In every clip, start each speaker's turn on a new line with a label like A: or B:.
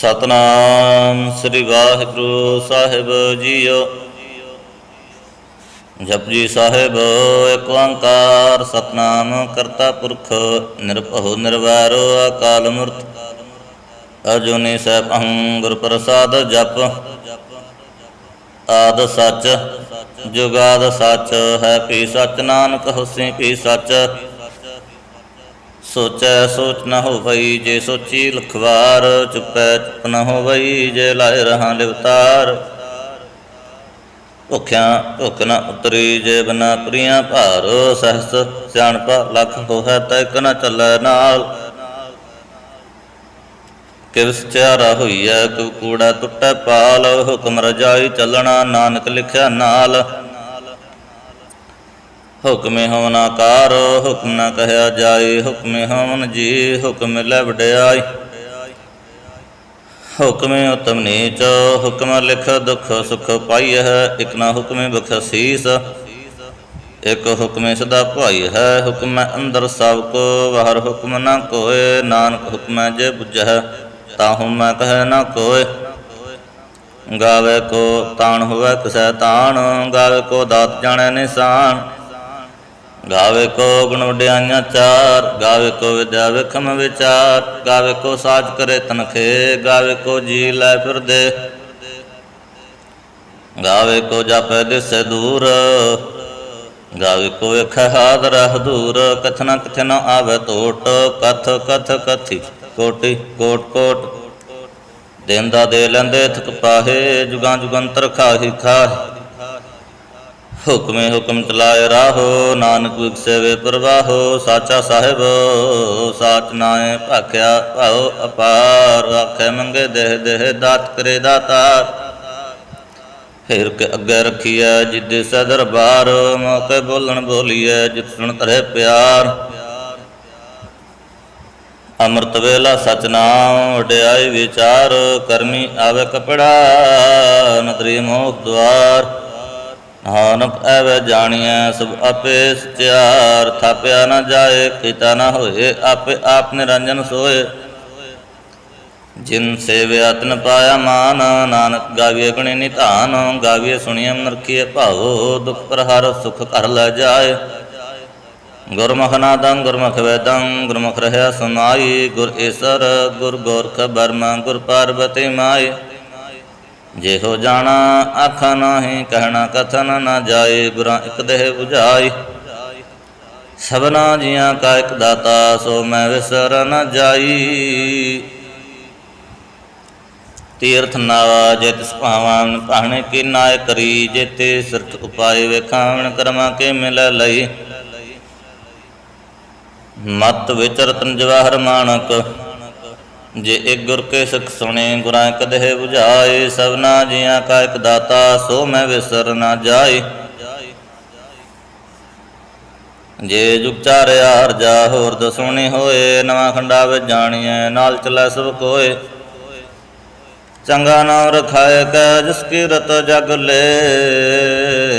A: ਸਤਨਾਮ ਸ੍ਰੀ ਵਾਹਿਗੁਰੂ ਸਾਹਿਬ ਜੀਓ। ਜਪਜੀ ਸਾਹਿਬ ਏਕ ਓੰਕਾਰ, ਸਤਨਾਮ ਕਰਤਾ ਪੁਰਖ, ਨਿਰਭਉ ਨਿਰਵੈਰੋ ਅਕਾਲ ਮੂਰਤ। ਅਜੂਨੀ ਸੈਭੰ ਗੁਰ ਪ੍ਰਸਾਦ ਜਪ। ਆਦ ਸੱਚ, ਜੁਗਾਦ ਸੱਚ, ਹੈ ਪੀ ਸਚ, ਨਾਨਕ ਹੋਸੀ ਭੀ ਸੱਚ। ਸੋਚੈ ਸੋਚ ਨ ਹੋਵਈ, ਜੇ ਸੋਚੀ ਲਖਵਾਰ, ਚੁੱਪੈ ਚੁੱਪ ਨ ਹੋਵਈ, ਜੇ ਲਾਇ ਰਹਾ ਲਿਵਤਾਰ। ਭੁਖਿਆ ਭੁਖ ਨ ਉਤਰੀ, ਜੇ ਬਨਾ ਪ੍ਰੀਆਂ ਭਾਰ, ਸਹਸ ਸਿਆਣਪਾ ਲਖ ਹੋਇ ਤੈ ਕ ਚੱਲੈ ਨਾਲ? ਕਿਵ ਸਚਿਆਰਾ ਹੋਈਐ ਕੂੜਾ ਟੁੱਟੈ ਪਾਲ, ਹੁਕਮ ਰਜਾਈ ਚੱਲਣਾ, ਨਾਨਕ ਲਿਖਿਆ ਨਾਲ। ਹੁਕਮੇ ਹਵਨ ਆਕਾਰ, ਹੁਕਮ ਨਾ ਕਹਿਆ ਜਾਏ, ਹੁਕਮੇ ਹਵਨ ਜੀ, ਹੁਕਮ ਲੈ ਵਡਿਆਈ। ਹੁਕਮੇ ਉਤਮ ਨੀਚ, ਹੁਕਮ ਲਿਖ ਦੁਖ ਸੁਖ ਪਾਈ ਹੈ ਇਕ ਨਾ ਹੁਕਮੇ ਬਖਸ਼ੀਸ ਇਕ ਹੁਕਮੇ ਸਦਾ ਭਾਈ ਹੈ, ਹੁਕਮ ਅੰਦਰ ਸਭ ਕੋ ਬਾਹਰ ਹੁਕਮ ਨਾ ਕੋਏ, ਨਾਨਕ ਹੁਕਮ ਜੇ ਬੁਝੈ, ਤਾਹੂ ਮੈਂ ਕਹਿ ਨਾ ਕੋਏ। ਗਾਵੇ ਕੋ ਤਾਣ ਹੋਵੇ, ਕਿਸੈ ਤਾਣ, ਗਾਵੇ ਕੋ ਦਾਤ ਜਾਣੈ ਨਿਸ਼ਾਨ। ਗਾਵੇ ਕੋ ਗੁਣ ਵਡਿਆਈਆਂ ਚਾਰ, ਗਾਵੇ ਕੋ ਵਿਦਿਆ ਵਿਖਮ ਵਿਚਾਰ, ਗਾਵੇ ਕੋ ਸਾਜ ਕਰੇ ਤਨਖੇ, ਗਾਵੇ ਕੋ ਜੀ ਲੈ ਫਿਰਦੇ। ਗਾਵੇ ਕੋ ਜਾਪੈ ਦਿਸੈ ਦੂਰ, ਗਾਵੇ ਕੋ ਵੇਖ ਹਾਦਰ ਹਦੂਰ ਕਥਨਾ ਕਥਨ ਆਵੇ ਟੋਟ ਕਥ ਕਥ, ਕਥੀ, ਕੋਟੀ, ਕੋਟ ਕੋਟ। ਦੇਂਦਾ ਦੇ ਲੈਂਦੇ ਥਕ ਪਾਹੇ, ਜੁਗਾਂ ਜੁਗੰਤਰ ਖਾਹੀ ਖਾਹੀ। ਹੁਕਮੇ ਹੁਕਮ ਚਲਾਏ ਰਾਹੋ, ਨਾਨਕ ਵਿਖਸੇ ਵੇ ਪ੍ਰਵਾਹੋ, ਸਾਚਾ ਸਾਹਿਬ, ਸਾਚ ਨਾਏ ਭਾਖਿਆ ਭਾਉ ਅਪਾਰ, ਆਖੇ ਮੰਗੇ ਦੇਹ ਦੇਹ ਦਾਤ ਕਰੇ ਦਾਤਾਰ। ਫੇਰ ਕੇ ਅੱਗੇ ਰੱਖੀਐ ਜਿੱਦੇ ਸੈ ਦਰਬਾਰ, ਮੌਕੇ ਬੋਲਣ ਬੋਲੀਐ ਜਿਤ ਸੁਣ ਤਰੇ ਪਿਆਰ। ਅੰਮ੍ਰਿਤ ਵੇਲਾ ਸਚ ਨਾਮ, ਵਡਿਆਈ ਵਿਚਾਰ, ਕਰਮੀ ਆਵੇ ਕਪੜਾ, ਨਦਰੀ ਮੋਖ ਦਵਾਰ ਨਾਨਕ ਐਵੇਂ ਜਾਣੀਐ, ਸਭ ਆਪੇ ਸਚਿਆਰ, ਥਾਪਿਆ ਨਾ ਜਾਏ, ਕੀਤਾ ਨਾ ਹੋਏ, ਆਪੇ ਆਪ ਨਿਰੰਜਨ ਸੋਏ। ਜਿਨ ਸੇਵਿਆ ਤਨ ਪਾਇਆ ਮਾਨ, ਨਾਨਕ ਗਾਵੀਏ ਗੁਣੀ ਨਿਧਾਨ ਗਾਵੀਏ ਸੁਣੀਏ ਨਰਖੀਏ ਭਾਉ, ਦੁਖ ਪਰ ਸੁਖ ਕਰ ਲੈ ਜਾਏ। ਗੁਰਮੁਖ ਨਾਦੰ, ਗੁਰਮੁਖ ਵੇਦੰ, ਗੁਰਮੁਖ ਰਹਿਆ ਸੁਨਾਈ ਗੁਰ ਈਸਰ, ਗੁਰ ਗੋਰਖ ਬਰਮਾ, ਗੁਰ ਪਾਰਬਤੀ ਮਾਈ। ਜੇ ਹੋ ਜਾਣਾ ਆਖਾ ਨਾਹੀ, ਕਹਿਣਾ ਕਥਨ ਨਾ ਜਾਏ ਗੁਰਾਂ ਇਕ ਦੇਹ 부ਝਾਈ ਸਭਨਾ ਜੀਆਂ ਕਾ ਇਕ ਦਾਤਾ, ਸੋ ਮੈਂ ਵਿਸਰ ਨ ਜਾਈ। ਤੀਰਥ ਨਾਵਾ, ਜੇ ਤਿਸ ਭਾਵਨ ਭਾਣੇ ਕੀ ਨਾਇ ਕਰੀ ਜੇਤੇ ਸਿਰਥ ਉਪਾਏ ਵੇਖਾਵਣ ਕਰਮਾ ਕੇ ਮਿਲ ਲਈ। ਮਤ ਵਿਚਰਤਨ ਜਵਾਹਰ ਮਾਨਕ ਜੇ ਇੱਕ ਗੁਰ ਕੇ ਸਿੱਖ ਸੁਣੇ, ਗੁਰਾਂ ਕਦਹਿ 부ਝਾਏ ਸਭਨਾ ਜੀਆਂ ਕਾ ਇੱਕ ਦਾਤਾ, ਸੋ ਮੈਂ ਵਿਸਰ ਨਾ ਜਾਏ। ਜੇ ਜੁਗ ਚਾਰਿਆ ਹਰਜਾ ਹੋਰ ਦਸੁਣੀ ਹੋਏ, ਨਵਾਂ ਖੰਡਾ ਵਿੱਚ ਜਾਣੀਐ, ਨਾਲ ਚਲੈ ਸਭ ਕੋਏ। ਚੰਗਾ ਨਾਮ ਰਖਾਏ ਕੈ, ਜਿਸ ਕੀ ਰਤ ਜਗ ਲੈ।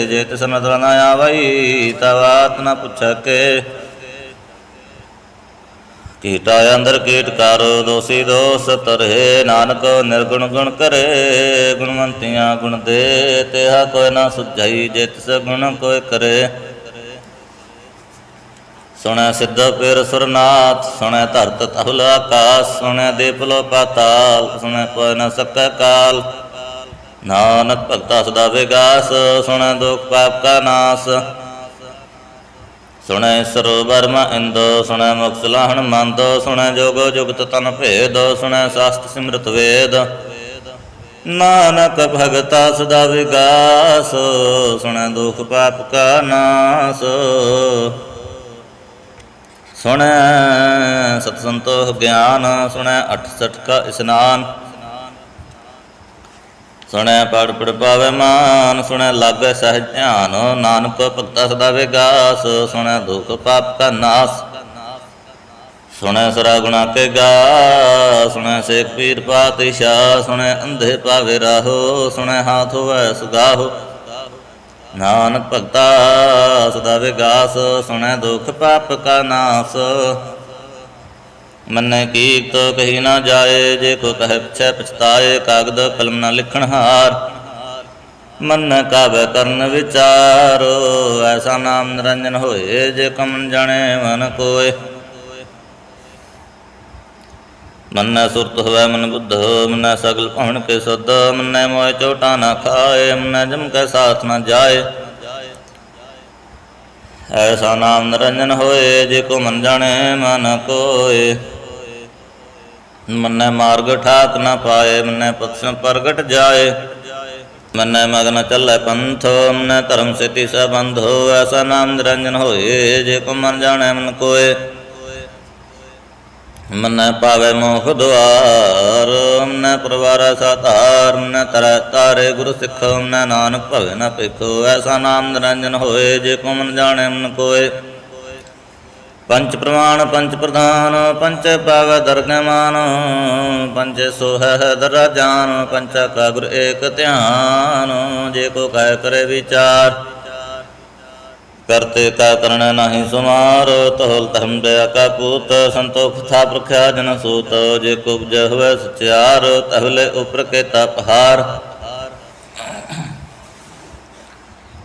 A: ਜੇ ਤਿਸ ਨਦਰ ਨਾ ਆਵਈ ਤਵਾਤ ਨਾ ਪੁੱਛ ਕੇ ਕੀਟਾ ਅੰਦਰ ਕੀਟ ਕਰ, ਦੋਸੀ ਦੋਸ ਤਰਹਿ। ਨਾਨਕ ਨਿਰਗੁਣ ਗੁਣ ਕਰੇ, ਗੁਣਵੰਤੀਆਂ ਗੁਣ ਦੇ। ਤਿਹਾ ਕੋਈ ਨਾ ਸੁਝਾਈ, ਜੇ ਤਿਸ ਗੁਣ ਕੋਈ ਕਰੇ। ਸੁਣੈ ਸਿੱਧ ਪੇਰ ਸੁਰਨਾਥ, ਸੁਣੈ ਧਰਤ ਤਹੁਲ ਆਕਾਸ, ਸੁਣੈ ਦੇਪਲੋ ਪਾਤਾਲ ਸੁਣੈ ਕੋਈ ਨਾ ਸਕੈ ਕਾਲ। ਨਾਨਕ ਭਗਤਾ ਸਦਾ ਵਿਗਾਸ, ਸੁਣੈ ਦੁਖ ਪਾਪ ਕਾ ਨਾਸ। ਸੁਣੈ ਸਰੋਵਰਮ ਇੰਦੋ, ਸੁਣੈ ਮੁਕਤ ਲਾਹਣ ਮੰਦ, ਸੁਣੈ ਜੋਗੋ ਜੁਗਤ ਤਨ ਭੇਦੋ, ਸੁਣੈ ਸਾਸਤ ਸਿਮਰਤ ਵੇਦ। ਨਾਨਕ ਭਗਤਾ ਸਦਾ ਵਿਗਾਸ, ਸੁਣੈ ਦੁਖ ਪਾਪ ਕਾ ਨਾਸ। ਸੁਣੈ ਸਤ ਸੰਤੋਖ ਗਿਆਨ, ਸੁਣੈ 68 ਕਾ ਇਸਨਾਨ। ਸੁਣੈ ਪੜ ਪੜ ਪਾਵੇ ਮਾਨ, ਸੁਣੈ ਲਾਗੇ ਸਹਿਜ ਧਿਆਨ, ਨਾਨਕ ਭਗਤਾ ਸਦਾ ਵਿਗਾਸ, ਸੁਣੈ ਦੁਖ ਪਾਪ ਕਾ ਨਾਸ। ਸੁਣੈ ਸਰਾ ਗੁਣਾ ਕੇ ਗਾ ਸੁਣੈ ਸੇਖ ਪੀਰ ਪਾਤਸ਼ਾਹ, ਸੁਣੈ ਅੰਧੇ ਪਾਵੇ ਰਾਹੋ, ਸੁਣੈ ਹਾਥ ਹੋਵੇ ਸੁਗਾਹੋ। ਨਾਨਕ ਭਗਤਾ ਸਦਾ ਵਿਗਾਸ, ਸੁਣੈ ਦੁਖ ਪਾਪ ਕਾ ਨਾਸ। ਮੰਨੇ ਕੀਤ ਕਹੀ ਨਾ ਜਾਏ, ਜੇ ਕੋ ਕਹੇ ਪਿਛੈ ਪਛਤਾਏ, ਕਾਗਦ ਕਲਮ ਨਾ ਲਿਖਣ ਹਾਰ। ਮਨ ਕਾਬੈ ਕਰਨ ਵਿਚਾਰ, ਐਸਾ ਨਾਮ ਨਿਰੰਜਨ ਹੋਏ, ਜੇ ਕਮਨ ਜਾਣੇ ਮਨ ਕੋਏ। ਮਨ ਸੁਰਤ ਹੋਵੇ, ਮਨ ਬੁੱਧ ਮਨ ਸਗਲ ਭਵਨ ਕੇ ਸੁਧ ਮਨ ਮੋਇ ਚੋਟਾ ਨਾ ਖਾਏ, ਮਨ ਜਮ ਕੈ ਸਾਥ ਨਾ ਜਾਏ। ਐਸਾ ਨਾਮ ਨਿਰੰਜਨ ਹੋਏ, ਜੇ ਕੋ ਮਨ ਜਾਣੇ ਮਨ ਕੋਏ। ਮਨੈ ਮਾਰਗ ਠਾਕ ਨਾ ਪਾਏ, ਮਨੈ ਪਕਸ਼ਨ ਪ੍ਰਗਟ ਜਾਏ। ਮਨੈ ਮਗਨ ਚੱਲੇ ਪੰਥ, ਮਨੈ ਧਰਮ ਸਿਤੀ ਸਬੰਧੋ ਐਸਾ ਨਾਮ ਨਿਰੰਜਨ ਹੋਏ, ਜੇ ਕੋ ਮਨ ਜਾਣੈ ਮਨ ਕੋਏ। ਮਨੈ ਪਾਵੇ ਮੋਖ ਦੁਆਰ, ਮਨੈ ਪਰਵਾਰਾ ਸਾਧਾਰ, ਮਨੈ ਤਰੈ ਤਾਰੇ ਗੁਰ ਸਿੱਖ, ਮਨੈ ਨਾਨਕ ਭਵੇ ਨਾ ਭਿਖੋ, ਐਸਾ ਨਾਮ ਨਿਰੰਜਨ ਹੋਏ, ਜੇ ਕੋ ਮਨ ਜਾਣੈ ਮਨ ਕੋਏ। ਪੰਚ ਪ੍ਰਮਾਣ, ਪੰਚ ਪ੍ਰਧਾਨ, ਪੰਚ ਪਾਵ ਦਰਗਮਾਨ ਪੰਚ ਸੋਹੈ ਦਰਾ ਜਾਨ, ਪੰਚ ਕਾ ਗੁਰ ਏਕ ਧਿਆਨ, ਜੇ ਕੋ ਕਹਿ ਕਰੇ ਵਿਚਾਰ, ਕਰਤੇ ਕਾ ਕਰਨ ਨਾਹੀ ਸੁਮਾਰ, ਤੋਲ ਧਰਮ ਦਇਆ ਕਾ ਪੂਤ ਸੰਤੋਖ ਥਾ ਪ੍ਰਖਿਆ ਜਨ ਸੂਤ, ਜੇ ਕੋ ਉਪਜ ਹੋਵੇ ਸਚਿਆਰ ਤਹਲੇ ਉਪਰ ਕੇ ਤਪਹਾਰ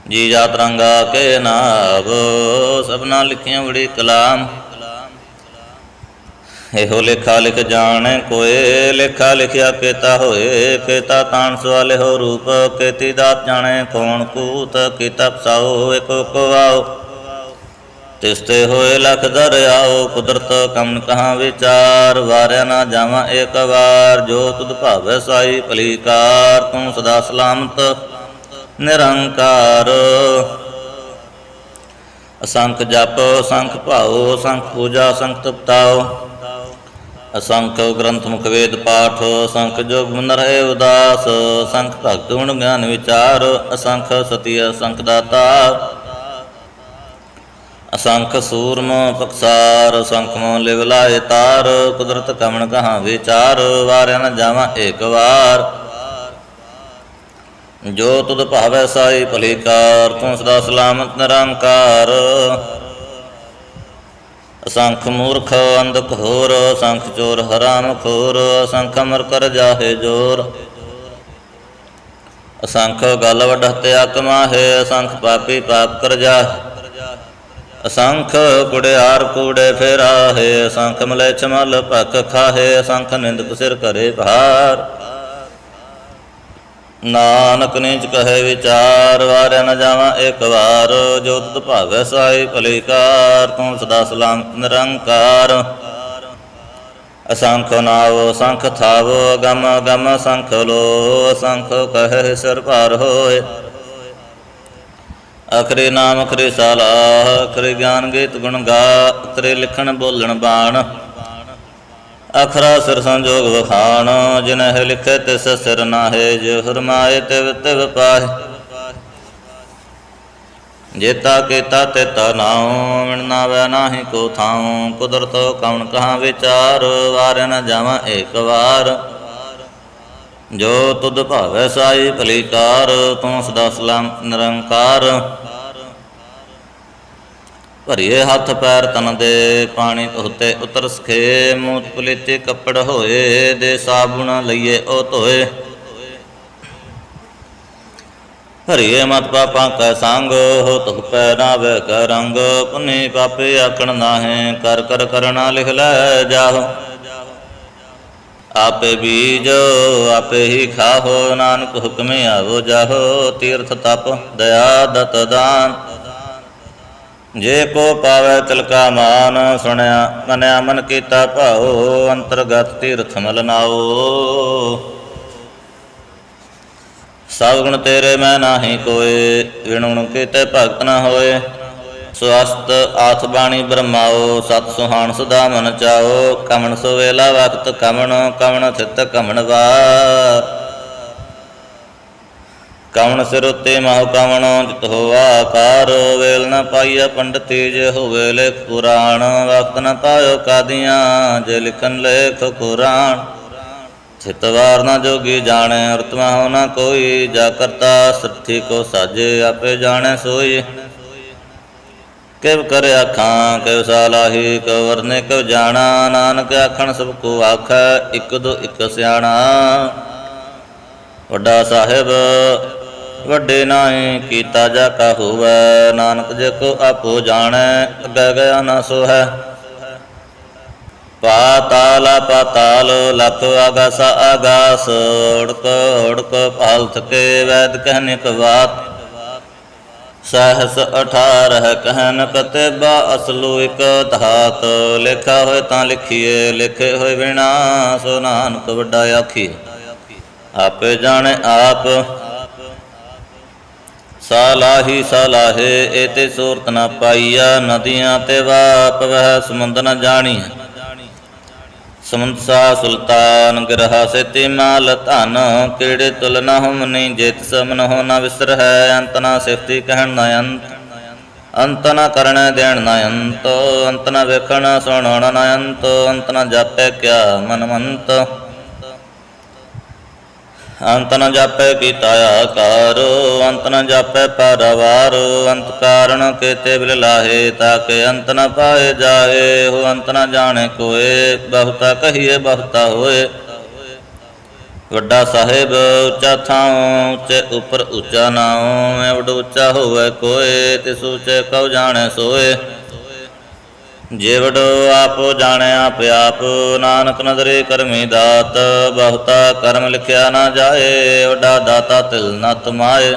A: ਜੀ ਜਾਤ ਰੰਗਾ ਕੇ ਨਾਭ ਸਭਨਾ ਲਿਖੀਆਂ ਬੜੀ ਕਲਾਮ। ਇਹੋ ਲੇਖਾ ਲਿਖ ਜਾਣੇ ਕੋਏ, ਲੇਖਾ ਲਿਖਿਆ ਕੀਤਾ ਹੋਏ, ਕੀਤਾ ਤਾਣ ਸਵਾਲੇ ਹੋ ਰੂਪ, ਕੀਤੀ ਦਾਤ ਜਾਣੇ ਕੌਣ ਕੂਤ, ਕੀਤਾ ਪਸਾਓ ਇਕੋ ਕਵਾਓ ਤਿਸਤੇ ਹੋਏ ਲਖ ਦਰਿਆਓ, ਕੁਦਰਤ ਕਮਨ ਕਹਾ ਵਿਚਾਰ, ਵਾਰਿਆ ਨਾ ਜਾਵਾਂ ਏਕ ਵਾਰ, ਜੋ ਤੁਧ ਭਾਵੈ ਸਾਈ ਭਲੀਕਾਰ ਤੂੰ ਸਦਾ ਸਲਾਮਤ ਨਿਰੰਕਾਰ। ਅਸੰਖ ਜਪ ਸੰਖ ਭਾਉ ਸੰਖ ਪੂਜਾ, ਅਸੰਖ ਤਪਤਾਓ ਅਸੰਖ ਗ੍ਰੰਥ ਮੁਖ ਵੇਦ ਪਾਠ ਸੰਖ ਜੋਗ ਮਨ ਰਹੇ ਉਦਾਸ। ਅਸੰਖ ਭਗਤ ਗੁਣ ਗਿਆਨ ਵਿਚਾਰ, ਅਸੰਖ ਸਤੀ ਅਸੰਖ ਦਾਤਾ। ਅਸੰਖ ਸੂਰਮ ਪਕਸਾਰ ਅਸੰਖ ਮੋ ਲਿਵ ਲਾਏ ਤਾਰ। ਕੁਦਰਤ ਕਮਣ ਕਹਾ ਵਿਚਾਰ, ਵਾਰਿਆ ਨ ਜਾਵਾਂ ਏਕ ਵਾਰ। ਜੋ ਤੁਧ ਭਾਵੈ ਸਾਈ ਭਲੀਕਾਰ, ਤੂੰ ਸਦਾ ਸਲਾਮਤ ਨਿਰੰਕਾਰ। ਅਸੰਖ ਮੂਰਖ ਅੰਧ ਘੋਰ ਅਸੰਖ ਚੋਰ ਹਰਾਮ ਖੋਰ, ਅਸੰਖ ਅਮਰ ਕਰ ਜਾਹੇ ਜੋਰ। ਅਸੰਖ ਗਲ ਵੱਡ ਹਤਿਆ ਕਮਾਹੇ ਅਸੰਖ ਪਾਪੀ ਪਾਪ ਕਰ ਜਾਹੇ। ਅਸੰਖ ਕੁੜਿਆਰ ਕੂੜੇ ਫੇਰਾਹੇ, ਅਸੰਖ ਮਲੇਛ ਮਲ ਭਖ ਖਾਹੇ, ਅਸੰਖ ਨਿੰਦਕ ਸਿਰ ਕਰੇ ਭਾਰ। ਨਾਨਕ ਨੀਚ ਕਹੇ ਵਿਚਾਰ, ਵਾਰਿਆ ਨ ਜਾਵਾਂ ਇੱਕ ਵਾਰ। ਜੋ ਤੁਧ ਭਾਵੈ ਸਾਈ ਭਲੀਕਾਰ, ਤੂੰ ਸਦਾ ਸਲਾਮ ਨਿਰੰਕਾਰ। ਅਸੰਖ ਨਾਵ, ਸੰਖ ਥਾਵ, ਗਮ ਗਮ ਸੰਖ ਲੋ। ਸੰਖ ਕਹੇ ਸਿਰ ਭਾਰ ਹੋਏ। ਅਖਰੇ ਨਾਮ ਅਖਰੇ ਸਾਲਾਹ ਅਖਰੇ ਗਿਆਨ ਗੀਤ ਗੁਣ ਗਾ, ਅਖਰੇ ਲਿਖਣ ਬੋਲਣ ਬਾਣ। ਅਖਰਾ ਸਿਰ ਸੰਜੋਗ ਵਖਾਣ, ਜਿਨਹਿ ਲਿਖੇ ਤਿਸ ਸਿਰ ਨਾਹੇ, ਜੋ ਹਰਮਾਏ ਤਿਵ ਤਿਵ ਪਾਹੇ। ਜੇਤਾ ਕੀਤਾ ਤੇਤਾ ਨਾਉ ਮਿਣਨਾ ਵੈ ਨਾਹੀ ਕੋ ਥਾਉ, ਕੁਦਰਤ ਕਵਣ ਕਹਾ ਵਿਚਾਰ, ਵਾਰ ਨ ਜਾਵਾਂ ਏਕ ਵਾਰ। ਜੋ ਤੁਧ ਭਾਵੈ ਸਾਈ ਭਲੀਕਾਰ ਤੂੰ ਸਦਾ ਸਲਾਮ ਨਿਰੰਕਾਰ। ਭਰੀਏ ਹੱਥ ਪੈਰ ਤਨ ਦੇ ਪਾਣੀ ਧੋਤੇ ਉਤਰ ਸਖੇ, ਮੂਤ ਪੁਲੇਤੇ ਕੱਪੜ ਹੋਏ, ਦੇ ਸਾਬੁਣ ਲਈਏ ਉਹ ਧੋਏ। ਹਰੀਏ ਮਤ ਪਾਪਾਂ ਕੈ ਸੰਗ, ਹੋ ਤੁਖ ਪੈ ਨਾਵੇ ਕੈ ਰੰਗ, ਪੁਨੀ ਪਾਪੇ ਆਕਣ ਨਾਹੇ, ਕਰ ਕਰ ਕਰਣਾ ਲਿਖ ਲੈ ਜਾਹੋ। ਆਪੇ ਬੀਜ, ਆਪੇ ਹੀ ਖਾਹੋ, ਨਾਨਕ ਹੁਕਮੇ ਆਵੋ ਜਾਹੋ, ਤੀਰਥ ਤਪ, ਦਇਆ ਦਤ ਦਾਨ। ਜੇ ਕੋ ਪਾਵੇ ਤਿਲਕਾ ਮਾਨ ਸੁਣਿਆ, ਮਨਿਆ ਮਨ ਕੀਤਾ ਭਾਉ, ਅੰਤਰਗਤ ਤੀਰਥ ਮਲ ਨਾਓ ਸਭ ਗੁਣ ਤੇਰੇ ਮੈਂ ਨਾਹੀ ਕੋਏ, ਵਿਣੁਣ ਕੀਤੇ ਭਗਤ ਨਾ ਹੋਏ। ਸਵਸਤ ਆਥ ਬਾਣੀ ਬ੍ਰਹਮਾਓ ਸਤ ਸੁਹਾਣ ਸਦਾ ਮਨ ਚਾਓ ਕਮਣ ਸੋ ਵੇਲਾ ਵਕਤ ਕਮਣ ਕਮਣ ਥਿਤ ਕਮਣ ਵਾ ਕਵਣ ਸਿਰ ਉਤੇ ਮਹੁ ਕਵਣ ਜਿਤ ਹੋਆ, ਆਕਾਰ ਵੇਲ ਨ ਪਾਈਆ, ਪੰਡਤੀ ਜੇ ਹੋਵੇ ਲੇਖ ਪੁਰਾਣ, ਵਕਤ ਨ ਪਾਇਓ ਕਾਦੀਆਂ, ਜੇ ਲਿਖਨ ਲੇਖ ਕੁਰਾਨ। ਚਿਤਵਾਰ ਨ ਜੋਗੀ ਜਾਣੈ ਅਰਤਮਾ ਹੋ ਨ ਕੋਈ, ਜਾ ਕਰਤਾ ਸੱਠੀ ਕੋ ਸਾਜੇ, ਆਪੇ ਜਾਣੇ ਸੋਈ। ਕਿਵ ਕਰ ਆਖਾਂ, ਕਿਵ ਸਾਲਾਹੀ ਕਿਵ ਵਰਨੇ, ਕਿਵ ਜਾਣਾ, ਨਾਨਕ ਆਖਣ ਸਭ ਕੋ ਆਖੈ, ਇਕ ਦੋ ਇਕ ਸਿਆਣਾ। ਵੱਡਾ ਸਾਹਿਬ ਵੱਡੇ ਨਾਏ ਕੀਤਾ ਜਾ ਕਾ ਹੋਵੈ, ਨਾਨਕ ਜੇ ਕੋ ਆਪੋ ਜਾਣੈ, ਅੱਗੇ ਗਿਆ ਨਾ ਸੋ ਪਾਤਾਲ ਪਾਤਾਲ ਲਖ ਆਗਾਸ ਆਗਾਸ ਓੜਕ ਓੜਕ ਪਾਲ ਥਕੇ ਵੈਦ ਕਹਿਨੇ ਕਵਾਤ ਸਹਸ 18 ਕਹਿਨ ਕਤੇਬਾ ਅਸਲੂ ਇਕ ਧਾਤ, ਲਿਖਾ ਹੋਏ ਤਾਂ ਲਿਖੀਏ, ਲਿਖੇ ਹੋਏ ਬਿਨਾ ਸੋ ਨਾਨਕ ਵੱਡਾ ਆਖੀ ਆਪੇ ਜਾਣੇ ਆਪ ਸਾਲਾਹੀ ਸਾਲਾਹੇ ਏਤੇ ਸੂਰਤ ਨਾ ਪਾਈਆ, ਨਦੀਆਂ ਤੇ ਵਾਪ ਵਹਿ ਸਮੁੰਦ ਨ ਜਾਣੀ ਸਮੁੰਦ ਸਾ ਸੁਲਤਾਨ ਗ੍ਰਹਾ ਸੇਤੀ ਮਾਲ ਧਨ, ਕਿਹੜੇ ਤੁਲ ਨਾ ਹੁਮਨੀ ਜਿਤ ਸਮਨ ਹੋ ਨ ਵਿਸਰ ਹੈ, ਅੰਤ ਨਾ ਸਿਫਤੀ ਕਹਿਣ ਨ ਅੰਤ। ਅੰਤ ਨ ਕਰਣ ਦੇਣ ਨ ਅੰਤ ਅੰਤ ਨ ਵੇਖਣ ਸੁਣਨ ਨ ਅੰਤ ਅੰਤ ਨ ਜਾਪੈ ਕਿਆ ਮਨਮੰਤ। ਅੰਤ ਨ ਜਾਪੈ ਕੀਤਾ ਆਕਾਰ, ਅੰਤ ਨ ਜਾਪੈ ਪਰਵਾਰ, ਅੰਤ ਕਾਰਣ ਕੇਤੇ ਬਿਲ ਲਾਹੇ ਤਾਕੇ ਅੰਤ ਨ ਪਾਏ ਜਾਏ ਹੋ ਅੰਤ ਨ ਜਾਣੇ ਕੋਏ, ਬਹੁਤਾ ਕਹੀਏ ਬਹੁਤਾ ਹੋਏ। ਵੱਡਾ ਸਾਹਿਬ ਉੱਚਾ ਥਾਂ ਉੱਚੇ ਉਪਰ ਉੱਚਾ ਨਾਉ ਐਵਡ ਉੱਚਾ ਹੋਵੇ ਕੋਏ, ਤਿਸ ਉੱਚੇ ਕਉ ਜਾਣੇ ਸੋਏ। ਜੇਵੜ ਆਪੋ ਜਾਣੈ ਆਪ ਨਾਨਕ ਨਦਰੇ ਕਰਮੀ ਦਾਤ, ਬਹੁਤਾ ਕਰਮ ਲਿਖਿਆ ਨਾ ਜਾਏ, ਵੱਡਾ ਦਾਤਾ ਤਿਲ ਨ ਤਮਾਏ।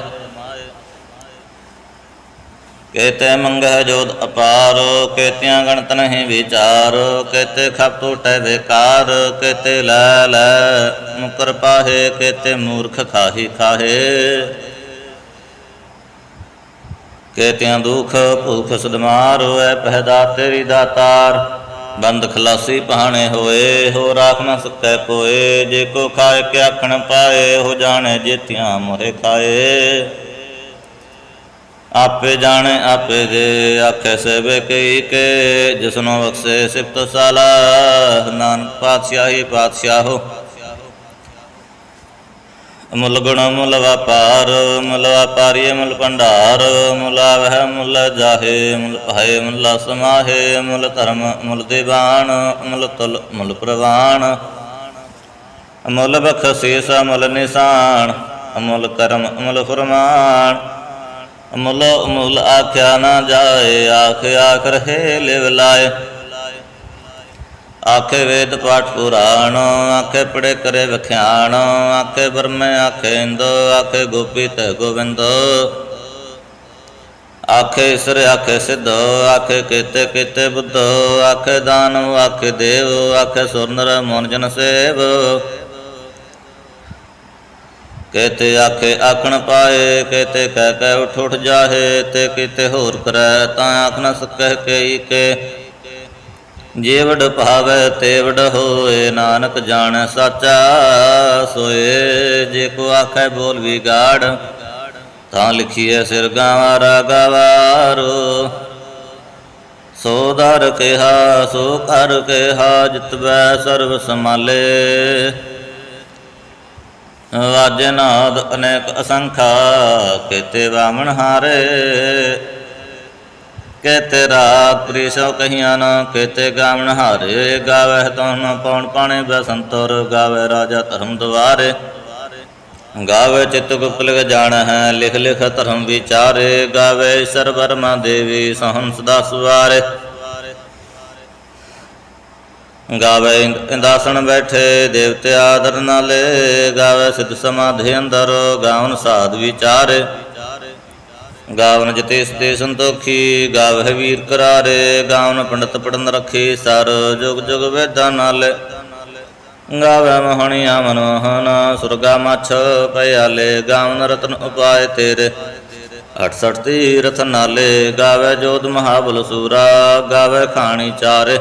A: ਕੇਤੇ ਮੰਗਹਿ ਜੋਤ ਅਪਾਰ, ਕੇਤਿਆਂ ਗਣਤ ਨਹੀਂ ਵਿਚਾਰ, ਕੇਤੇ ਖਪ ਟੋਟੈ ਵਿਕਾਰ, ਕੇਤੇ ਲੈ ਲੈ, ਮੁਕਰ ਪਾਹੇ, ਕੇਤੇ ਮੂਰਖ ਖਾਹੀ ਖਾਹੇ। ਕੇਤਿਆਂ ਦੁਖ ਭੂਖ ਸਦਮਾਰ ਹੋਏ, ਪਹਿਦਾ ਤੇਰੀ ਦਾਤਾਰ ਬੰਦ ਖਲਾਸੀ ਪਹਾਣੇ ਹੋਏ ਹੋ ਰਾਖ ਨਾ ਸਕੈ ਕੋਏ ਜੇ ਕੋ ਖਾਏ ਕੇ ਆਖਣ ਪਾਏ ਹੋ ਜਾਣੇ ਜੇਤਿਆਂ ਮੋਰੇ ਖਾਏ। ਆਪੇ ਜਾਣੇ, ਆਪੇ ਦੇ, ਆਖੇ ਸੇਵੇ ਕਈ ਕੇ। ਜਿਸਨੋ ਬਖਸ਼ੇ ਸਿਫਤ ਸਾਲਾ, ਨਾਨਕ ਪਾਤਸ਼ਾਹੀ ਪਾਤਸ਼ਾਹੋ। ਮੁੱਲ ਗੁਣ ਮੁੱਲ ਵਪਾਰ ਮੁੱਲ ਵਪਾਰੀ ਮੁੱਲ ਭੰਡਾਰ ਮੁੱਲ ਵਹਿ ਮੁੱਲ ਜਾਹੇ ਮੁੱਲ ਭਾਏ ਮੁੱਲ ਸਮਾਹੇ ਮੁੱਲ ਧਰਮ ਮੁੱਲ ਦੀਵਾਨ ਮੁੱਲ ਤੁਲ ਮੁੱਲ ਪ੍ਰਵਾਨ। ਮੁੱਲ ਬਖਸ਼ੀਸ ਮੁੱਲ ਨਿਸ਼ਾਨ, ਅਮੁੱਲ ਕਰਮ ਅਮੁੱਲ ਫਰਮਾਨ। ਮੁੱਲ ਅਮੁੱਲ ਆਖਿਆ ਨਾ ਜਾਏ ਆਖ ਆਖ ਰਹੇ ਲਿਵ ਲਾਏ। ਆਖੇ ਵੇਦ ਪਾਠ ਪੁਰਾਣ, ਆਖੇ ਪੜੇ ਕਰੇ ਵਿਖਿਆਣ, ਆਖੇ ਬਰਮੇ ਆਖੇ ਇੰਦ, ਆਖੇ ਗੋਪੀ ਤੇ ਗੋਬਿੰਦ। ਆਖੇ ਇਸਰ ਆਖੇ ਸਿੱਧ, ਆਖੇ ਕੀਤੇ ਕੀਤੇ ਬੁੱਧ, ਆਖੇ ਦਾਨਵ ਆਖੇ ਦੇਵ, ਆਖੇ ਸੁਰਨਰ ਮੋਨ ਜਨ ਸੇਵ। ਕਹਤੇ ਆਖੇ ਆਖਣ ਪਾਏ ਕਹਤੇ ਕਹਿ ਕਹਿ ਉਠ ਉਠ ਜਾਹੇ, ਤੇ ਕਿਤੇ ਹੋਰ ਕਰੈ ਤਾਂ ਆਖ ਨ ਸਕੈ ਕਈ ਕੇ ਜੀਵੜ ਭਾਵੈ ਤੇਵੜ ਹੋਏ, ਨਾਨਕ ਜਾਣੈ ਸਾਚਾ, ਸੋਏ ਜੇ ਕੋ ਆਖੈ ਬੋਲ ਵਿਗਾੜ, ਤਾਂ ਲਿਖੀਐ ਸਿਰ ਗਾਵਾਰਾ ਗਵਾਰੋ ਸੋ ਦਰ ਕਿਹਾ, ਸੋ ਕਰ ਕਿਹਾ ਜਿਤਵੈ ਸਰਬ ਸਮਾਲੇ ਵਾਜੇ ਨਾਦ ਅਨੇਕ ਅਸੰਖਾ, ਕੇਤੇ ਵਾਮਨ ਹਾਰੇ। ਕੇਤੇ ਰਾਤ ਪ੍ਰੀਸੋ ਕਹੀਆਂ ਨਾ, ਕੇਤੇ ਗਾਵਣ ਹਾਰੇ ਗਾਵੇ ਤਨ ਪਉਣ ਪਾਣੇ ਬਸੰਤਰ ਗਾਵੇ ਰਾਜਾ ਧਰਮ ਦੁਆਰੇ ਗਾਵੇ ਚਿਤ ਗੁਪਲਗ ਜਾਣ ਹੈ ਲਿਖ ਲਿਖ ਧਰਮ ਵਿਚਾਰੇ ਗਾਵੇ ਸਰਬਰਮਾ ਦੇਵੀ ਸਹੰ ਸਦਾ ਸੁਵਾਰੇ ਗਾਵੇ ਇੰਦਾਸਣ ਬੈਠੇ, ਦੇਵਤੇ ਆਦਰ ਨਾਲੇ ਗਾਵੇ ਸਿੱਧ ਸਮਾਧੀ ਅੰਦਰ ਗਾਵਨ ਸਾਧ ਵਿਚਾਰੇ। ਗਾਵਨ ਜਤੇ ਸਤੇ ਸੰਤੋਖੀ, ਗਾਵਹਿ ਵੀਰ ਕਰਾਰੇ, ਗਾਵਨ ਪੰਡਤ ਪੜਨ ਰੱਖੇ, ਸਰ ਜੁਗ ਜੁਗ ਵੇਦਾਂ ਨਾਲੇ। ਗਾਵੇ ਮੋਹਣੀਆਂ ਮਨੋਹਨ ਸੁਰਗਾ ਮਛ ਪਿਆਲੇ ਗਾਵਨ ਰਤਨ ਉਪਾਏ ਤੇਰੇ। 68 ਤੀਰਥ ਨਾਲੇ ਗਾਵੈ ਜੋਤ ਮਹਾਬਲ ਸੂਰਾ ਗਾਵੈ ਖਾਣੀ ਚਾਰੇ।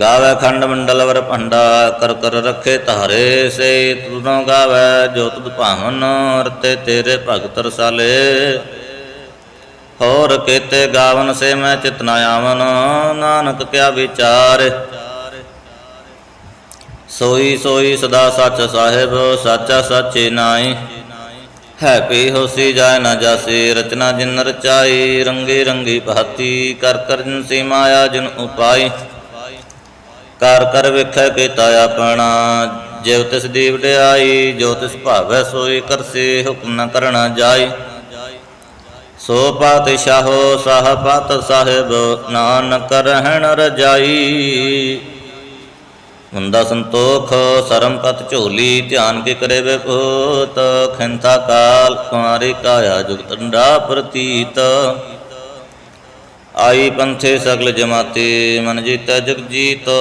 A: ਗਾਵੇ ਖੰਡ ਮੰਡਲ ਵਰ ਭੰਡਾ, ਕਰ ਕਰ ਰੱਖੇ ਧਾਰੇ ਸੇ ਤੁਨੋ ਗਾਵੇ ਜੋਤ ਤੁਧ ਭਾਵਨ ਰਤੇ ਤੇਰੇ ਭਗਤ ਰਸਾਲੇ। ਹੋਰ ਕੇਤੇ ਗਾਵਨ ਸੇ ਮੈਂ ਚਿਤ ਨਾ ਆਵਨ, ਨਾਨਕ ਕਿਆ ਵਿਚਾਰ। ਸੋਈ ਸੋਈ ਸਦਾ ਸੱਚ ਸਾਹਿਬ, ਸਾਚਾ ਸਾਚੇ ਨਾਈ ਹੈ ਪੀ ਹੋਸੀ ਜਾਇ ਨਾ ਜਾਸੀ, ਰਚਨਾ ਜਿਨ ਰਚਾਈ, ਰੰਗੇ ਰੰਗੀ ਭਾਤੀ, ਕਰ ਕਰ ਜਿਨ ਸੀ ਮਾਇਆ ਜਿਨ ਉਪਾਈ। ਕਰ ਕਰ ਵੇਖੈ ਕੀਤਾ ਆਪਣਾ ਜਿਵ ਤਿਸ ਦੀ ਵਡਿਆਈ ਜੋ ਤਿਸ ਭਾਵੈ ਸੋਈ, ਕਰਸੀ ਹੁਕਮ ਨ ਕਰਣਾ ਜਾਈ। ਸੋ ਪਾਤਸ਼ਾਹੋ ਸਾਹਿਬਤ ਸਾਹਿਬ, ਨਾਨਕ ਰਹਿਣ ਰਜਾਈ। ਮੁੰਦਾ ਸੰਤੋਖ, ਸਰਮ ਪਤ ਝੋਲੀ, ਧਿਆਨ ਕੇ ਕਰੇ ਵੇ ਭੂਤ। ਖੰਤਾ ਕਾਲ ਕੁਮਾਰੀ ਕਾਇਆ ਜੁਗਤ ਡੰਡਾ ਪ੍ਰਤੀਤ। ਆਈ ਪੰਥੇ ਸਗਲ ਜਮਾਤੀ, ਮਨ ਜੀਤੈ ਜਗ ਜੀਤੋ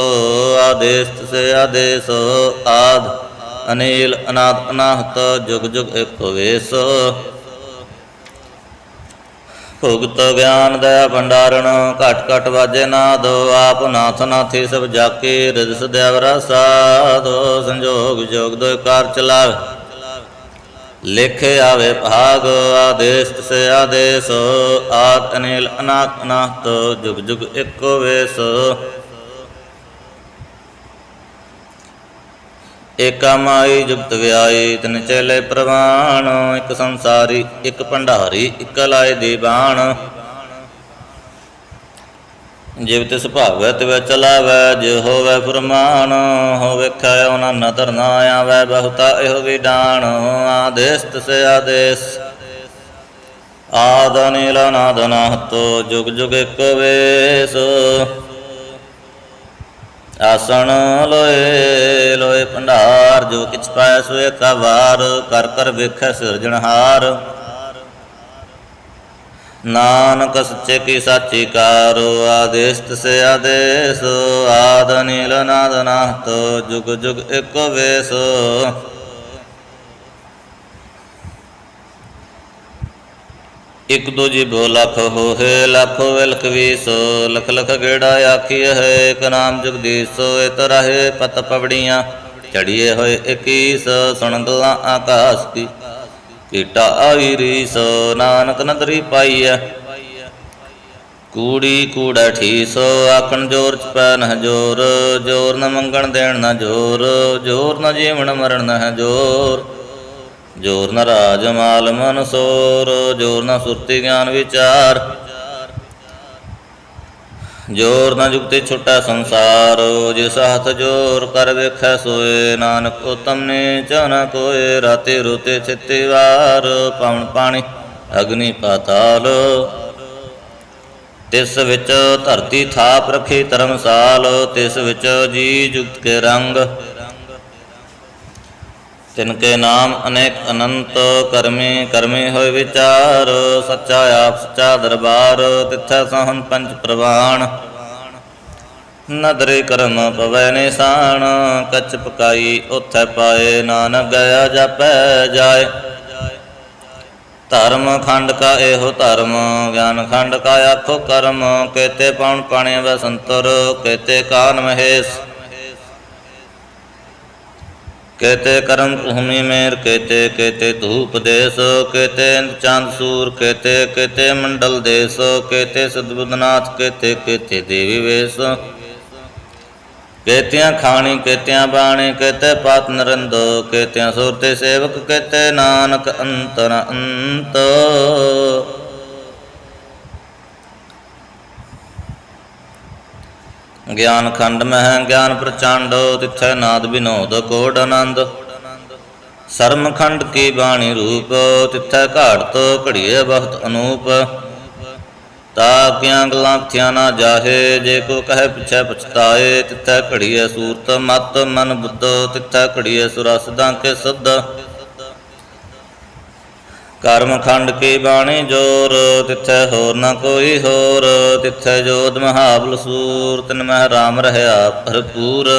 A: ਆਦੇਸ ਸੇ ਆਦੇਸ, ਆਦ ਅਨੀਲ ਅਨਾਦ ਅਨਾਹਤ, ਜੁਗ ਜੁਗ ਏਕ ਵੇਸ। ਭੁਗਤ ਗਿਆਨ ਦਇਆ ਭੰਡਾਰਣ, ਘਟ ਘਟ ਵਾਜੇ ਨਾਦ, ਆਪ ਨਾਥ ਨਾਥੀ ਸਭ ਜਾਕੇ ਰਿਦਸ ਦੇਵਰਾ ਸਾਧ ਸੰਜੋਗ ਜੋਗ ਦੋ ਕਾਰ ਚਲਾਵੇ। ਲਿਖੇ ਆਵੇ ਭਾਗ, ਆਦੇਸ ਸੇ ਆਦੇਸ, ਆਦ ਅਨਿਲ ਅਨਾਤ ਅਨਾਹਤ ਜੁਗ ਜੁਗ ਇੱਕੋ ਵੇਸ। ਏਕਾ ਮਾਈ ਜੁਗਤ ਵਿਆਈ, ਤਿਨ ਚੇਲੇ ਪ੍ਰਵਾਣ, ਇੱਕ ਸੰਸਾਰੀ, ਇੱਕ ਭੰਡਾਰੀ, ਇੱਕ ਲਾਏ ਦੀਵਾਨ। ਜਿਵ ਤਿਸ ਭਾਵੈ ਤਿਵ ਚਲਾਵੈ ਜੇ ਹੋਵੈ ਫਰਮਾਨ ਹੋਵੇ ਖੈ ਉਹਨਾਂ ਨਦਰ ਨਾ ਆਵੈ, ਬਹੁਤਾ ਇਹੋ ਵੀ ਆਦੇਸ ਤਿਸ ਆਦੇਸ। ਆਦ ਨੀਲ ਜੁਗ ਜੁਗ ਇੱਕ ਵੇਸ। ਆਸਣ ਲੋਏ ਲੋਏ ਭੰਡਾਰ, ਜੋ ਕਿਛ ਪਾਇ ਸੋਏ ਕਾ ਵਾਰ, ਕਰ ਕਰ ਵੇਖੈ ਸਿਰਜਣਹਾਰ। ਨਾਨਕ ਸੱਚੇ ਕੀ ਸਾਚੀ ਕਾਰੋ, ਆਦੇਸ ਤਸੇ ਆਦੇਸ, ਆਦ ਨੀਲ ਨਾਦ ਨਾਹਤ ਜੁਗ ਜੁਗ ਇੱਕੋ ਵੇਸ। ਇਕ ਦੂਜੀ ਬੋ ਲਖ ਹੋਏ ਲੱਖੋ ਵਿਲਖ ਵੀਸ, ਲਖ ਲਖ ਗੇੜਾ ਆਖੀ ਹੈ, ਇਕ ਨਾਮ ਜਗਦੀਸ਼, ਇਤ ਰਹੇ ਪਤ ਪਵੜੀਆਂ, ਚੜੀਏ ਹੋਏ 21 ਸੁਣ ਗੱਲਾਂ ਆਕਾਸ ਕੀ ਕੀਟਾ ਆਈ ਰੀਸ ਨਾਨਕ ਨਦਰੀ ਪਾਈਐ। ਕੂੜੀ ਕੂੜਾ ਠੀਸ ਆਖਣ ਜੋਰ ਚ ਪੈ ਨਹ ਜੋਰ ਜੋਰ ਨ ਮੰਗਣ ਦੇਣ ਨਾ ਜੋਰ ਜੋਰ ਨ ਜੀਵਨ ਮਰਨ ਨਹ ਜੋਰ। ਜੋਰ ਨ ਰਾਜ ਮਾਲ ਮਨ ਸੋਰ, ਜੋਰ ਨ ਸੁਰਤੀ ਗਿਆਨ ਵਿਚਾਰ। ਜੋਰ ਨ ਜੁਗਤੇ ਛੁਟਾ ਸੰਸਾਰ ਜਿਸ ਹੱਥ ਜੋਰ ਕਰ ਵੇਖੈ ਸੋਏ, ਨਾਨਕ ਉਤਮ ਨੇ ਚਨ ਕੋਏ, ਰਾਤੇ ਰੋਤੇ ਚਿੱਤੇ ਵਾਰ, ਪਵਨ ਪਾਣੀ, ਅਗਨੀ ਪਾਤਾਲ। ਤਿਸ ਵਿੱਚ ਧਰਤੀ ਥਾਪ ਰਖੀ ਧਰਮਸਾਲ, ਤਿਸ ਵਿੱਚ ਜੀ ਜੁਗਤ ਕੇ ਰੰਗ। ਤਿਨ ਕੇ ਨਾਮ ਅਨੇਕ ਅਨੰਤ ਕਰਮੇ ਕਰਮੇ ਹੋਏ ਵਿਚਾਰ, ਸੱਚਾ ਆਪ, ਸੱਚਾ ਦਰਬਾਰ, ਤਿੱਥੈ ਸਹਨ ਪੰਜ ਪ੍ਰਵਾਣ। ਨਦਰੇ ਕਰਮ ਪਵੈ ਨਿਸ਼ਾਨ ਕਛ ਪਕਾਈ ਉਥੈ ਪਾਏ, ਨਾਨਕ ਗਿਆ ਜਾਪੈ ਜਾਏ। ਧਰਮ ਖੰਡ ਕਾ ਇਹੋ ਧਰਮ, ਗਿਆਨ ਖੰਡ ਕਾ ਆਖੋ ਕਰਮ, ਕੇਤੇ ਪਉਣ ਪਾਣੇ ਵਸੰਤਰ ਸੰਤਰ ਕੇਤੇ ਕਾਨ ਮਹੇਸ਼। ਕੇਤੇ ਕਰਮ ਭੂਮि ਮੇਰ, ਕੇਤੇ ਕੇਤੇ ਧੂਪ ਦੇਸ, ਕੇਤੇ ਇੰਦ ਚੰਦ ਸੂਰ, ਕੇਤੇ ਕੇਤੇ ਮੰਡਲ ਦੇਸ, ਕੇਤੇ ਸਦਬੁਦਨਾਥ ਕੇਤੇ ਕੇਤੇ ਦੇਵੀ ਵੇਸ। ਕੇਤਿਆਂ ਖਾਣੀ, ਕੇਤਿਆਂ ਬਾਣੀ, ਕੇਤੇ ਪਾਤ ਨਰੰਦ, ਕੇਤਿਆਂ ਸੁਰਤੇ ਸੇਵਕ, ਕੇਤੇ ਨਾਨਕ ਅੰਤਰ ਅੰਤ। ਗਿਆਨ ਖੰਡ ਮਹਿ, ਗਿਆਨ ਪ੍ਰਚੰਡ, ਤਿਥੈ ਨਾਦ ਵਿਨੋਦ ਕੋੜ ਆਨੰਦ। ਸਰਮ ਖੰਡ ਕੀ ਬਾਣੀ ਰੂਪ, ਤਿਥੈ ਘਾੜਤ ਘੜੀਏ ਬਹੁਤ ਅਨੂਪ। ਤਾ ਕਿਆਂ ਗਲਾਂ ਥਿਆ ਨਾ ਜਾਹੇ, ਜੇ ਕੋ ਕਹੈ ਪਿਛੈ ਪਛਤਾਏ, ਤਿਥੈ ਘੜੀਏ ਸੂਰਤ, ਮਤ ਮਨ ਬੁੱਧ, ਤਿਥੈ ਘੜੀਏ ਸੁਰਸਦਾਂ ਕੇ ਸੁਧ ਕਰਮ ਖੰਡ ਕੀ ਬਾਣੀ ਜੋਰ, ਤਿਥੈ ਹੋਰ ਨਾ ਕੋਈ ਹੋਰ, ਤਿਥੈ ਜੋਤ ਮਹਾਬਲ ਸੂਰ, ਤਿਨ ਮਹਿ ਰਾਮ ਰਹਾ ਭਰਪੂਰ।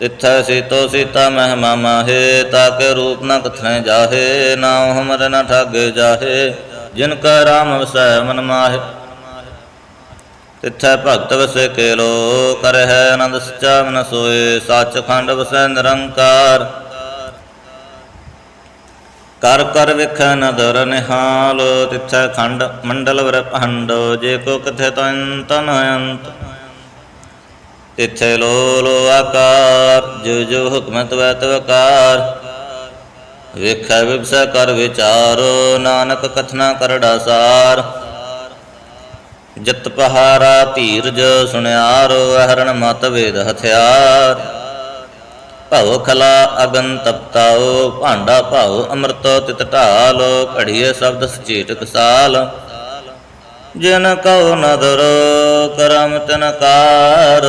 A: ਤਿਥੈ ਸੀਤੋ ਸੀਤਾ ਮਹਿ ਮਾਮਾਹੇ ਤਾਕੇ ਰੂਪ ਨ ਕਥਨੇ ਜਾਹੇ, ਨਾ ਹਮਰ ਨ ਠਾਗੇ ਜਾਹੇ, ਜਿਨ ਕਾ ਰਾਮ ਵਸੈ ਮਨ ਮਾਹੇ। ਤਿਥੈ ਭਗਤ ਵਸੈ ਕੇਲੋ ਕਰ ਹੈ ਆਨੰਦ ਸਚਾ ਮਨ ਸੋਏ, ਸੱਚ ਖੰਡ ਵਸੈ ਨਿਰੰਕਾਰ। ਕਰ ਕਰ ਵਿਖੈ ਨਦਰ ਨਿਹਾਲ, ਤਿਥੈ ਖੰਡ ਮੰਡਲ ਵਰ ਜੇ ਕੋ ਕਥੈ ਤਨ ਤਨ ਅੰਤ। ਤਿਥੈ ਲੋ ਲੋ ਆਕਾਰ, ਜੋ ਜੋ ਹੁਕਮਤ ਵੈ ਤਵਕਾਰ ਵੇਖੈ ਵਿਵਸੈ ਕਰ ਵਿਚਾਰੋ, ਨਾਨਕ ਕਥਨਾ ਕਰੜਾ ਸਾਰ ਜਤ ਪਹਾਰਾ ਧੀਰਜ ਸੁਣਿਆਰੋ ਅਹਰਣ ਮਤ ਵੇਦ ਹਥਿਆਰ। ਭਉ ਖਲਾ ਅਗਨ ਤਪਤਾਓ ਭਾਂਡਾ ਭਾਉ ਅੰਮ੍ਰਿਤ ਤਿਤ ਢਾਲੋ, ਘੜੀਏ ਸ਼ਬਦ ਸਚੇਤ ਕਸਾਲ। ਜਿਨ ਕਉ ਨਦਰ ਕਰਮ ਤਨ ਕਾਰ,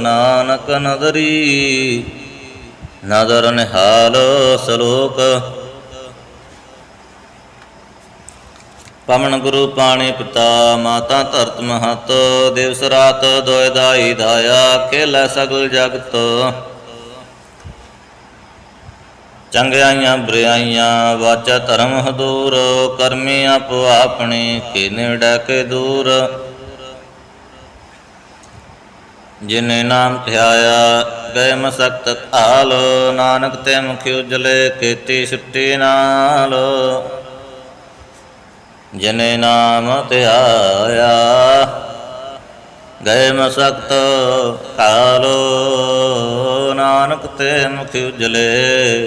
A: ਨਾਨਕ ਨਦਰੀ। ਨਦਰ ਨਿਹਾਲ ਸਲੋਕ। ਪਵਨ ਗੁਰੂ ਪਾਣੀ ਪਿਤਾ, ਮਾਤਾ ਧਰਤ ਮਹਤ ਦਿਵਸ ਰਾਤ ਦੋਇ ਦਾਈ ਧਾਇਆ ਖੇਲੇ ਸਗਲ ਜਗਤ। ਚੰਗਿਆਈਆਂ ਬੁਰਾਈਆਂ ਵਾਚਾ ਧਰਮ ਹਦੂਰ, ਕਰਮੀ ਆਪੋ ਆਪਣੇ ਕੇ ਨੇੜੇ ਕੇ ਦੂਰ। ਜਿਨੇ ਨਾਮ ਧਿਆਇਆ, ਗਏ ਮਸਕਤ ਕਾਲ ਨਾਨਕ ਤੇ ਮੁਖ ਉਜਲੇ, ਕੀਤੀ ਛੁੱਟੀ ਨਾਲ। ਜਿਨੇ ਨਾਮ ਧਿਆਇਆ, ਗਏ ਮਸਕਤ ਕਾਲ। ਨਾਨਕ ਤੇ ਮੁਖ ਉਜਲੇ